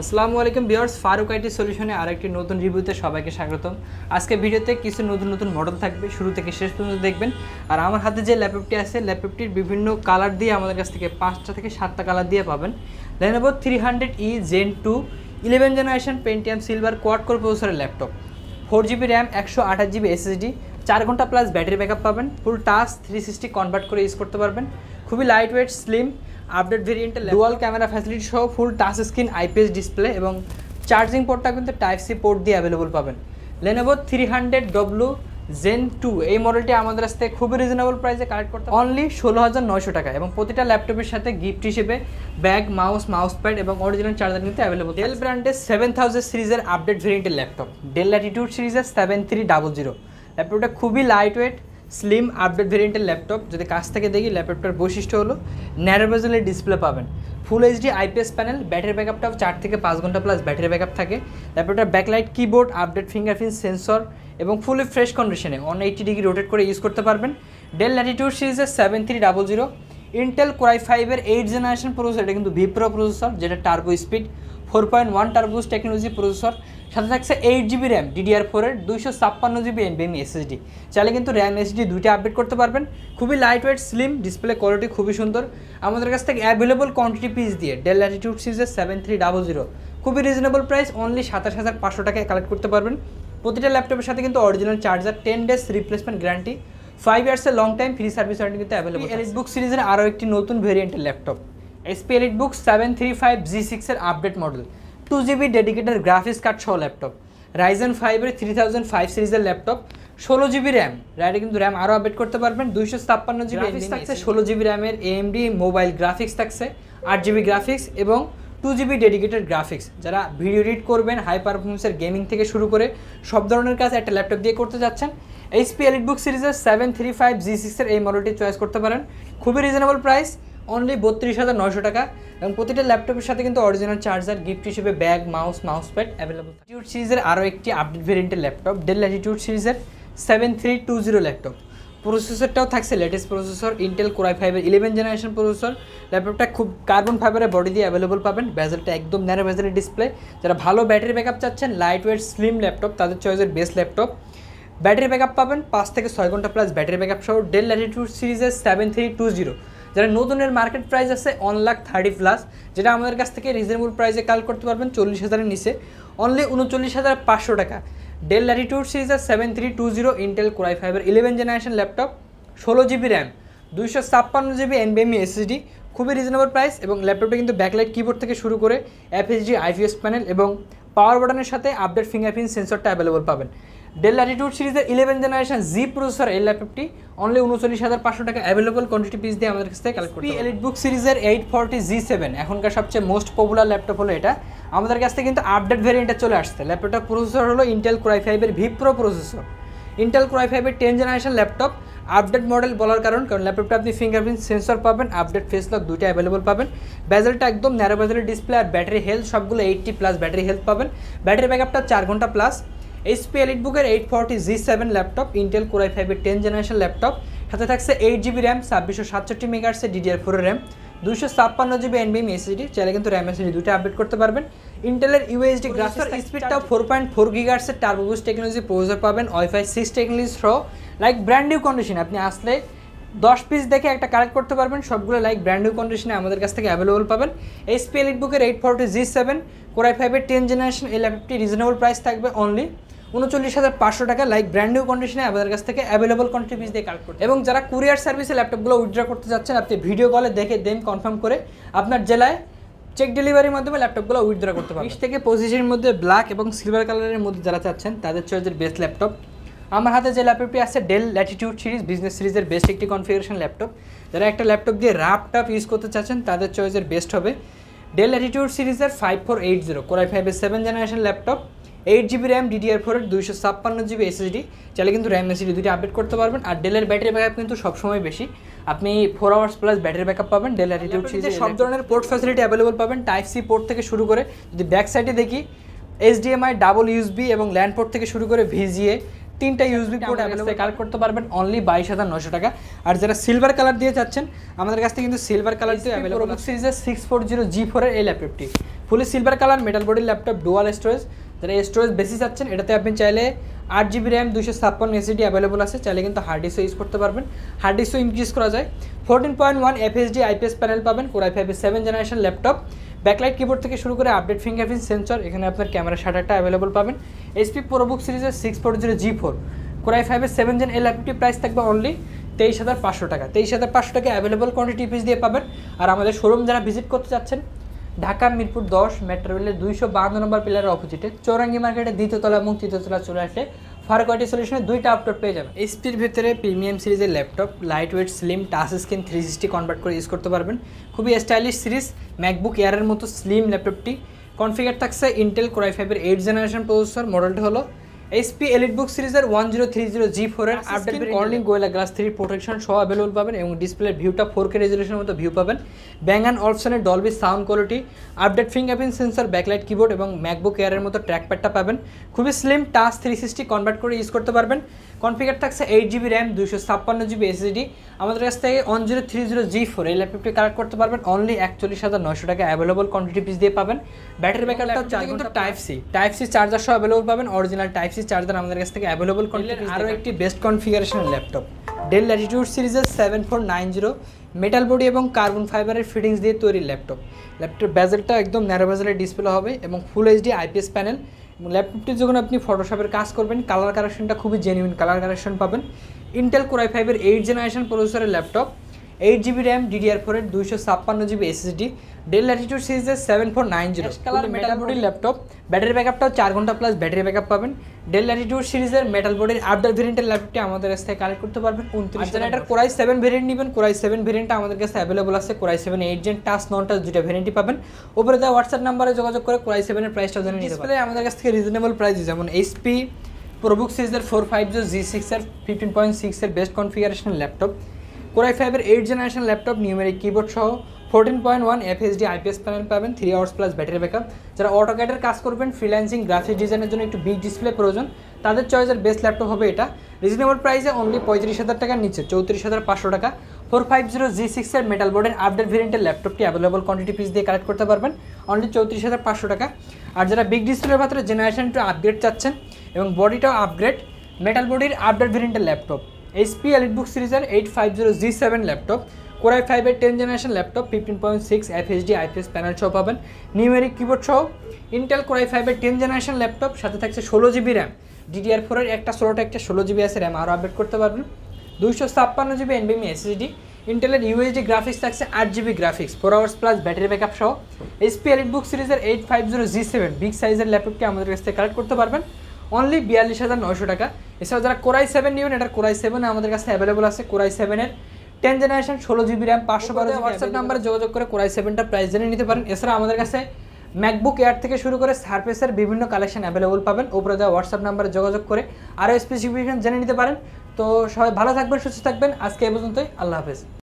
আসসালামু আলাইকুম বিয়ার্স ফারুক আইটি সলিউশনে আরেকটি নতুন রিভিউতে সবাইকে স্বাগতম। আজকে ভিডিওতে কিছু নতুন নতুন মডেল থাকবে, শুরু থেকে শেষ পর্যন্ত দেখবেন। আর আমার হাতে যে ল্যাপটপটি আছে, ল্যাপটপটির বিভিন্ন কালার দিয়ে আমাদের কাছ থেকে পাঁচটা থেকে সাতটা কালার দিয়ে পাবেন। Lenovo three hundred e gen two eleven generation Pentium silver quad core প্রসেসরের ল্যাপটপ ফোর জিবি র্যাম একশো আঠাশ জিবি এসএসডি চার ঘণ্টা প্লাস ব্যাটারি ব্যাকআপ পাবেন। Full touch three sixty convert করে ইউজ করতে পারবেন। খুবই লাইট ওয়েট স্লিম আপডেট ভেরিয়েন্টের ডুয়াল ক্যামেরা ফ্যাসিলিটি সহ full touch screen IPS display এবং চার্জিং পোর্টটা কিন্তু টাইপ সি পোর্ট দিয়ে অ্যাভেলেবল পাবেন। Lenovo three hundred W gen two এই মডেলটি আমাদের কাছ থেকে খুবই রিজনেবল প্রাইসে কালেক্ট করতে অনলি ষোলো হাজার নয়শো টাকা এবং প্রতিটা ল্যাপটপের সাথে গিফট হিসেবে ব্যাগ মাউস মাউস প্যাড এবং অরিজিনাল চার্জার কিন্তু অ্যাভেলেবল ডেল ব্র্যান্ডের সেভেন থাউজেন্ড সিরিজের আপডেট ভেরিয়েন্টের ল্যাপটপ। ডেল ল্যাটিটিউড সিরিজের সেভেন থ্রি ডাবল জিরো ল্যাপটপটা খুবই লাইট ওয়েট স্লিম আপডেট ভেরিয়েন্টের ল্যাপটপ যদি কাছ থেকে দেখি ল্যাপটপটার বৈশিষ্ট্য হলো ন্যারো বেজেলের ডিসপ্লে পাবেন। Full HD IPS panel battery ব্যাকআপটাও চার থেকে পাঁচ ঘণ্টা প্লাস ব্যাটারি ব্যাকআপ থাকে। ল্যাপটপটার backlight keyboard update fingerprint sensor এবং ফুলি ফ্রেশ কন্ডিশনে ওয়ান এইটি ডিগ্রি রোটেট করে ইউজ করতে পারবেন। ডেল ল্যাটিটিউড সিরিজের seven three double zero Intel Core i ফাইভের এইট জেনারেশন প্রসেসর এটা কিন্তু ভিপ্রো প্রসেসর যেটা turbo speed four point one turbo boost technology processor সাথে থাকছে এইট জিবি র্যাম ডিডিআর ফোরের দুইশো ছাপ্পান্ন জিবি এনবিএম এসএসডি চাইলে কিন্তু র্যাম এসডি দুইটা আপডেট করতে পারবেন। খুবই light weight slim display quality খুবই সুন্দর। আমাদের কাছ থেকে অ্যাভেলেবল কোয়ান্টিটি পিস দিয়ে ডেল ল্যাটিটিউড সিরিজের সেভেন থ্রি ডাবল জিরো খুবই রিজনেবল প্রাইস অনলি সাতাশ হাজার পাঁচশো টাকায় কালেক্ট করতে পারবেন। প্রতিটা ল্যাপটপের সাথে কিন্তু original charger ten days replacement guarantee five ইয়ার্সের long time free service warranty কিন্তু অ্যাভেলেবল এলিট বুক সিরিজের আরও একটি নতুন ভেরিয়েন্টের laptop HP Elite Book seven three five G সিক্সের update model two GB dedicated graphics card সহ ল্যাপটপ রাইজেন ফাইভের three thousand five সিরিজের ল্যাপটপ ষোলো জিবি র্যাম র্যাডে কিন্তু র্যাম আরও আপডেট করতে পারবেন। দুইশো ছাপ্পান্ন জিবি গ্রাফিক্স থাকছে ষোলো জিবি র্যামের এএমডি মোবাইল গ্রাফিক্স থাকছে আট জিবি গ্রাফিক্স এবং টু জিবি ডেডিকেটেড গ্রাফিক্স যারা ভিডিও এডিট করবেন হাই পারফরমেন্সের গেমিং থেকে শুরু করে সব ধরনের কাজ একটা ল্যাপটপ দিয়ে করতে যাচ্ছেন। এইচপি এলিট বুক সিরিজের সেভেন থ্রি ফাইভ জি সিক্সের এই মডেলটি চয়েস করতে পারেন। খুবই রিজনেবল প্রাইস অনলি বত্রিশ হাজার নয়শো টাকা এবং প্রতিটা ল্যাপটপের সাথে কিন্তু অরিজিনাল চার্জার গিফট হিসেবে bag mouse mouse pad available Latitude সিরিজের আরও একটি আপডেট ভেরিয়েন্টের ল্যাপটপ ডেল ল্যাটিটিউড সিরিজের seven three two zero laptop. প্রসেসরটাও থাকছে latest processor Intel Core i ফাইভের ইলেভেন জেনারেশন প্রসেসর ল্যাপটপটা খুব কার্বন ফাইবারের বডি দিয়ে অ্যাভেলেবল পাবেন। ব্যাজেলটা একদম ন্যারো ব্যাজেলের ডিসপ্লে যারা ভালো ব্যাটারি ব্যাকআপ চাচ্ছেন লাইট ওয়েট স্লিম ল্যাপটপ, তাদের চয়েসের বেস্ট ল্যাপটপ। ব্যাটারি ব্যাকআপ পাবেন পাঁচ থেকে ছয় ঘণ্টা প্লাস ব্যাটারি ব্যাকআপ সহ। ডেল ল্যাটিটিউড সিরিজের সেভেন থ্রি টু জিরো যারা নতুনের মার্কেট প্রাইস আছে ওয়ান লাখ থার্টি প্লাস যেটা আমাদের কাছ থেকে রিজনেবল প্রাইসে কাল করতে পারবেন চল্লিশ হাজারের নিচে। অনলি উনচল্লিশ হাজার পাঁচশো টাকা। ডেল ল্যাটিটিউড সিরিজের seven three two zero Intel Core i ফাইভের ইলেভেন জেনারেশন ল্যাপটপ ষোলো জিবি র্যাম দুইশো ছাপ্পান্ন জিবি এনবিএমই এসএসডি খুবই রিজনেবল প্রাইস এবং ল্যাপটপটা কিন্তু ব্যাকলাইট কিবোর্ড থেকে শুরু করে এফএসডি আইপিএস প্যানেল এবং পাওয়ার বাটনের সাথে আপডেট ফিঙ্গারপ্রিন্ট সেন্সরটা অ্যাভেলেবল পাবেন। ডেল ল্যাটিটিউড সিরিজের ইলেভেন জেনারেশন জি প্রসেসর এই ল্যাপটপটি অনলি উনচল্লিশ হাজার পাঁচশো টাকা অ্যাভেলেবল কোয়ান্টিটি পিস দিয়ে আমাদের কাছ থেকে কালেক্ট করতে এলিট বুক সিরিজের এইট ফর্টি জি সেভেন এখনকার সবচেয়ে মোস্ট পপুলার ল্যাপটপ হলো এটা। আমাদের কাছ থেকে কিন্তু আপডেট ভেরিয়েন্টে চলে আসছে। ল্যাপটপটার প্রসেসর হলো ইন্টেল ক্রাই ফাইভের vPro processor Intel Core i ফাইভের ten generation laptop update model বলার কারণ কারণ ল্যাপটপটা আপনি ফিঙ্গারপ্রিন্ট সেন্সর পাবেন আপডেট ফেস লক দুইটা অ্যাভেলেবল পাবেন। ব্যাজেলটা একদম ন্যারো ব্যাজেলের ডিসপ্লে আর ব্যাটারি হেলথ সবগুলো এইটটি প্লাস ব্যাটারি হেলথ পাবেন। ব্যাটারি ব্যাকআপটা চার ঘণ্টা প্লাস এইচপি এলিট বুকের eight forty G seven laptop Intel Core i ফাইভের টেন জেনারেশন ল্যাপটপ সাথে থাকছে এইট জিবি র্যাম ছাব্বিশশো সাতষট্টি মেগার্সের ডিডিআর ফোরের র্যাম দুইশো ছাপ্পান্ন জিবি এনবিএম এসএসডি চাইলে কিন্তু র্যাম এসএসডি দুটো আপডেট করতে পারবেন। ইন্টেলের ইউএসডি গ্রাফিক্স স্পিডটাও ফোর পয়েন্ট ফোর গিগার্সের টার্বোবুস টেকনোলজি প্রসেসর পাবেন ওয়াইফাই সিক্স টেকনোলজি সহ লাইক ব্র্যান্ড নিউ কন্ডিশন আপনি আসলে দশ পিস দেখে একটা কালেক্ট করতে পারবেন সবগুলো লাইক ব্র্যান্ড নিউ কন্ডিশনে আমাদের কাছ থেকে অ্যাভেলেবল পাবেন। এইচপি এলিট বুকের eight forty G seven Core i ফাইভের টেন জেনারেশন এই ল্যাপটপটি রিজনেবল প্রাইস থাকবে অনলি উনচল্লিশ হাজার পাঁচশো টাকা লাইক ব্র্যান্ড নিউ কন্ডিশনে আমাদের কাছ থেকে অ্যাভেলেবল কোয়ান্টিটি পিস দিয়ে কালেক্ট করতে এবং যারা কুরিয়ার সার্ভিসে ল্যাপটপগুলো উইথড্র করতে যাচ্ছেন, আপনি ভিডিও কলে দেখে দেন কনফার্ম করে আপনার জেলায় চেক ডেলিভারির মাধ্যমে ল্যাপটপগুলো উইথড্র করতে পারবেন। বিশ থেকে পঁচিশের মধ্যে ব্ল্যাক এবং সিলভার কালারের মধ্যে যারা চাচ্ছেন, তাদের চয়েসের বেস্ট ল্যাপটপ আমার হাতে যে ল্যাপটপটি আছে ডেল ল্যাটিটিউড সিরিজ বিজনেস সিরিজের বেস্ট একটি কনফিগারেশন ল্যাপটপ যারা একটা ল্যাপটপ দিয়ে র্যাপটপ ইউজ করতে চাচ্ছেন, তাদের চয়েসের বেস্ট হবে। ডেল ল্যাটিটিউড সিরিজের five four eight zero Core i ফাইভের seven generation laptop eight GB RAM DDR ফোরের দুইশো ছাপ্পান্ন জিবি এসএসডি চাইলে কিন্তু র্যাম এসএসডি দুটি আপডেট করতে পারবেন। আর ডেলের ব্যাটারি ব্যাকআপ কিন্তু সবসময় বেশি। আপনি four hours plus battery backup পাবেন ডেল অ্যাটিটিউড সিরিজে সব ধরনের পোর্ট ফ্যাসিলিটি অ্যাভেলেবল পাবেন। টাইপ সি পোর্ট থেকে শুরু করে যদি ব্যাক সাইডে দেখি এইচডিএমআই ডাবল ইউএসবি এবং ল্যান্ড পোর্ট থেকে শুরু করে ভিজিএ তিনটা ইউএসবি পোর্ট অ্যাভেলেবল কালেক্ট করতে পারবেন। অনলি বাইশ হাজার নশো টাকা। আর যারা সিলভার কালার দিয়ে চাচ্ছেন আমাদের কাছ থেকে কিন্তু সিলভার কালার দিয়ে অ্যাভেলেবল সিরিজের সিক্স ফোর জিরো জি ফোরের এই ল্যাপটপটি ফুলি সিলভার কালার মেটাল বডির ল্যাপটপ ডুয়াল স্টোরেজ যারা স্টোরেজ বেশি চাচ্ছেন এটাতে আপনি চাইলে আট জিবি র্যাম দুশো ছাপ্পান্ন এসিডি অ্যাভেলেবল আছে, চাইলে কিন্তু হার্ড ডিস্কও ইউজ করতে পারবেন। হার্ড ডিস্কও ইনক্রিজ করা যায়। Fourteen point one FSD IPS panel পাবেন কোরআই ফাইভের seven generation laptop backlight keyboard থেকে শুরু করে আপডেট ফিঙ্গারপ্রিন্ট সেন্সর এখানে আপনার ক্যামেরা শাটারটা অ্যাভেলেবল পাবেন। এইচপি প্রোবুক সিরিজের six four zero G four core i ফাইভের সেভেন জেন এই ল্যাপটপটির প্রাইস থাকবে অনলি তেইশ হাজার পাঁচশো টাকা। তেইশ হাজার পাঁচশো টাকা অ্যাভেলেবল কোয়ান্টিটি পিস দিয়ে পাবেন। আর আমাদের শোরুম যারা ভিজিট করতে চাচ্ছেন ঢাকা, মিরপুর দশ, মেট্রো রেলের দুইশো বাহান্ন নম্বর পিলারের অপোজিটে চৌরাঙ্গি মার্কেটের দ্বিতীয়তলা এবং তৃতীয়তলা চলে আসলে ফারকোয়াটি সলিউশনে দুইটা আপটপ পেয়ে যাবেন। এসপির ভেতরে প্রিমিয়াম সিরিজের laptop light weight slim touch screen three sixty convert করে ইউজ করতে পারবেন। খুবই স্টাইলিশ সিরিজ ম্যাকবুক এয়ারের মতো স্লিম ল্যাপটপটি কনফিগার থাকছে ইন্টেল ক্রাইফাইভের এইট জেনারেশন প্রসেসর মডেলটি হলো এইচপি এলিট বুক সিরিজের one zero three zero G ফোরের update Corning Gorilla glass three protection সহ অ্যাভেলেবল পাবেন এবং ডিসপ্লের ভিউটা ফোর কে রেজলিউশনের মতো ভিউ পাবেন। ব্যাং অ্যান্ড অপশনের Dolby sound quality update fingerprint sensor backlight keyboard এবং ম্যাকবুক এয়ারের মতো ট্র্যাকপ্যাডটা পাবেন। খুবই slim touch three sixty convert করে ইউজ করতে পারবেন। কনফিগার থাকছে এইট জিবি র্যাম দুশো ছাপ্পান্ন জিবি এসএসডি আমাদের কাছ থেকে one zero three zero G four এই ল্যাপটপটি কালেক্ট করতে পারবেন। অনলি একচল্লিশ হাজার নশো টাকা অ্যাভেলেবল কোয়ান্টিটি পিস দিয়ে পাবেন। ব্যাটারি ব্যাকআপটা কিন্তু type C type C charger সহ অ্যাভেলেবল পাবেন। অরিজিনাল টাইপ সি চার্জার আমাদের কাছ থেকে অ্যাভেলেবল কোয়ান্টিটি আরও একটি বেস্ট কনফিগারেশনের ল্যাপটপ ডেল ল্যাটিটিউড সিরিজের seven four nine zero metal body এবং কার্বন ফাইবারের ফিটিংস দিয়ে তৈরি ল্যাপটপ ল্যাপটপ ব্যাজেলটা একদম ন্যারো ব্যাজেলের ডিসপ্লে হবে এবং ফুল এইচডি আইপিএস প্যানেল ল্যাপটপটি যখন আপনি ফটোশপের কাজ করবেন কালার কারেকশনটা খুবই জেনুইন কালার কারেকশন পাবেন। ইন্টেল কোরাই ফাইভের এইট জেনারেশন প্রসেসরের laptop eight GB RAM DDR ফোরের দুইশো ছাপ্পান্ন জিবি এসএসডি ডেল ল্যাটিটিউড সিরিজের seven four nine zero colour metal বডির ল্যাপটপ ব্যাটারি ব্যাকআপটাও চার ঘণ্টা প্লাস ব্যাটারি ব্যাকআপ পাবেন। ডেল ল্যাটিটিউড সিরিজের মেটাল বডির আপডেট ভেরিয়েন্টের ল্যাপটপটি আমাদের কাছ থেকে কালেক্ট করতে পারবেন। উনত্রিশ হাজার এটার কোরাই সেভেন ভেরিয়েন্ট নেবেন। কোরাই সেভেন ভেরিয়েন্টটা আমাদের কাছে অ্যাভেলেবল আছে। Core i seven eight gen touch non touch দুইটা ভেরিয়েন্টই পাবেন। উপরে দেওয়া হোয়াটসঅ্যাপ নাম্বারে যোগাযোগ করে কোরাই সেভেনের প্রাইসটা জেনে নিতে পারেন আমাদের কাছ থেকে রিজনেবল প্রাইস যেমন এইচপি প্রোবুক সিরিজের ফোর ফাইভ জিরো জি সিক্সের ফিফটিন পয়েন্ট সিক্সের বেস্ট কনফিগারেশনের ল্যাপটপ কোরাই ফাইভের eight generation laptop numeric keyboard সহ fourteen point one FHD IPS panel পাবেন three hours plus battery backup যারা অটোক্যাডের কাজ করবেন ফ্রিল্যান্সিং গ্রাফিক ডিজাইনের জন্য একটু বিগ ডিসপ্লে প্রয়োজন, তাদের চয়েসের বেস্ট ল্যাপটপ হবে এটা। রিজনেবল প্রাইসে অনলি পঁয়ত্রিশ হাজার টাকার নিচে, চৌত্রিশ হাজার পাঁচশো টাকা। ফোর ফাইভ জিরো জি সিক্সের মেটাল বোর্ডের আপডেট ভেরিয়েন্টের ল্যাপটপটি অ্যাভেলেবল কোয়ান্টিটি পিস দিয়ে কালেক্ট করতে পারবেন অনলি চৌত্রিশ হাজার পাঁচশো টাকা। আর যারা বিগ ডিসপ্লের মাত্র জেনারেশন একটু আপগ্রেড চাচ্ছেন এবং বডিটাও আপগ্রেড মেটাল বডির আপডেট ভেরিয়েন্টের ল্যাপটপ এইচপি এলিটবুক সিরিজের eight five zero G seven laptop core i ফাইভের ten generation laptop fifteen point six FHD IPS panel সহ পাবেন। নিউমেরিক কিবোর্ড সহ ইন্টেল কোরাই ফাইভের টেন জেনারেশন ল্যাপটপ সাথে থাকছে ষোলো জিবি র্যাম ডিডিআর ফোরের একটা, ষোলোটা একটা, ষোলো জিবি আছে র্যাম আরও আপডেট করতে পারবেন। দুইশো ছাপ্পান্ন জিবি এনবিএমি এসএসডি ইন্টেলের ইউএসডি গ্রাফিক্স থাকছে আট GB graphics four hours plus battery backup সহ। এইচপি এলিটবুক সিরিজের eight five zero G seven big সাইজের ল্যাপটপটি আমাদের কাছ থেকে কালেক্ট করতে পারবেন। অনলি বিয়াল্লিশ হাজার নয়শো টাকা। এছাড়াও যারা কোরাই সেভেন নেবেন, এটার কোরাই সেভেন আমাদের কাছে অ্যাভেলেবল আছে। কোরাই সেভেনের টেন জেনারেশন ষোলো জিবি র্যাম পাঁচশো বারো হোয়াটসঅ্যাপ নাম্বারে যোগাযোগ করে কোরাই সেভেনটা প্রাইস জেনে নিতে পারেন। এছাড়া আমাদের কাছে ম্যাকবুক এয়ার থেকে শুরু করে সার্ফেসের বিভিন্ন কালেকশন অ্যাভেলেবল পাবেন। উপরে দেওয়া হোয়াটসঅ্যাপ নাম্বারে যোগাযোগ করে আরও স্পেসিফিকেশন জেনে নিতে পারেন। তো সবাই ভালো থাকবেন সুস্থ থাকবেন। আজকে এ পর্যন্তই। আল্লাহ হাফেজ।